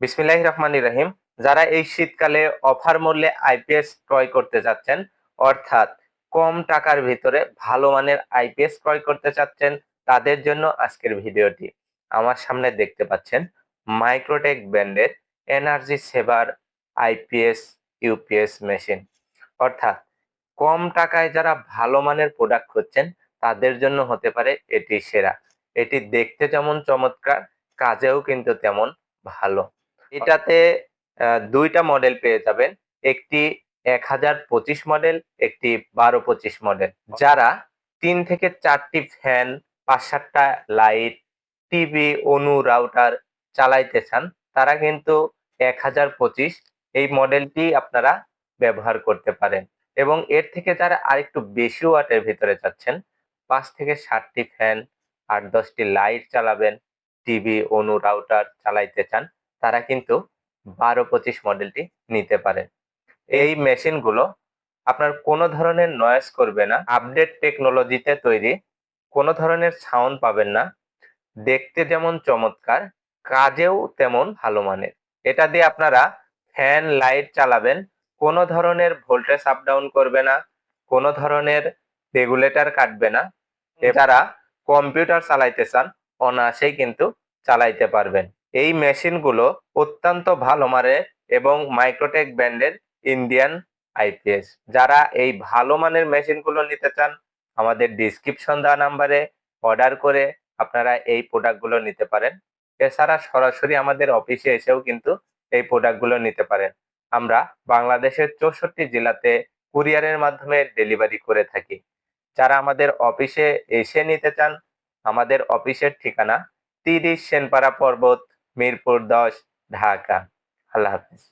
বিসমিল্লাহ রহমান রহিম। যারা এই শীতকালে অফার মূল্যে আইপিএস ক্রয় করতে চাচ্ছেন অর্থাৎ কম টাকার ভিতরে ভালো মানের আইপিএস ক্রয় করতে চাচ্ছেন, তাদের জন্য আজকের ভিডিওটি আমার সামনে দেখতে পাচ্ছেন মাইক্রোটেক ব্র্যান্ডের energy saver IPS UPS machine. অর্থাৎ কম টাকায় যারা ভালো মানের প্রোডাক্ট খুঁজছেন, তাদের জন্য হতে পারে এটি সেরা। এটি দেখতে যেমন চমৎকার, কাজেও কিন্তু তেমন ভালো। এটাতে দুইটা মডেল পেয়ে যাবেন। একটি এক হাজার পঁচিশ মডেল একটি বারো পঁচিশ মডেল যারা তিন থেকে চারটি ফ্যান পাঁচ সাতটা লাইট টিভি অনু রাউটার চালাইতে চান, তারা কিন্তু এক হাজার পঁচিশ এই মডেলটি আপনারা ব্যবহার করতে পারেন। এবং এর থেকে যারা আরেকটু বেশি ওয়াটের ভিতরে যাচ্ছেন, পাঁচ থেকে ষাটটি ফ্যান আট দশটি লাইট চালাবেন টিভি অনু রাউটার চালাইতে চান তারা কিন্তু বারো পঁচিশ মডেলটি নিতে পারেন এই মেশিনগুলো আপনার কোনো ধরনের নয়েজ করবে না আপডেট টেকনোলজিতে তৈরি, কোনো ধরনের সাউন্ড পাবেন না, দেখতে যেমন চমৎকার, কাজেও তেমন ভালো মানের। এটা দিয়ে আপনারা ফ্যান লাইট চালাবেন, কোনো ধরনের ভোল্টেজ আপ ডাউন করবে না, কোনো ধরনের রেগুলেটর কাটবে না যারা কম্পিউটার চালাইতে চান, অনায়াসেই কিন্তু চালাইতে পারবেন। এই মেশিনগুলো অত্যন্ত ভালো মানের এবং মাইক্রোটেক ব্র্যান্ডের ইন্ডিয়ান আইপিএস যারা এই ভালো মানের মেশিনগুলো নিতে চান, আমাদের ডিসক্রিপশন দেওয়া নাম্বারে অর্ডার করে আপনারা এই প্রোডাক্টগুলো নিতে পারেন। এছাড়া সরাসরি আমাদের অফিসে এসেও কিন্তু এই প্রোডাক্টগুলো নিতে পারেন। আমরা বাংলাদেশের চৌষট্টি জেলাতে কুরিয়ারের মাধ্যমে ডেলিভারি করে থাকি। যারা আমাদের অফিসে এসে নিতে চান, আমাদের অফিসের ঠিকানা তিরিশ সেনপাড়া পর্বত মিরপুর দশ ঢাকা আল্লাহ হাফিজ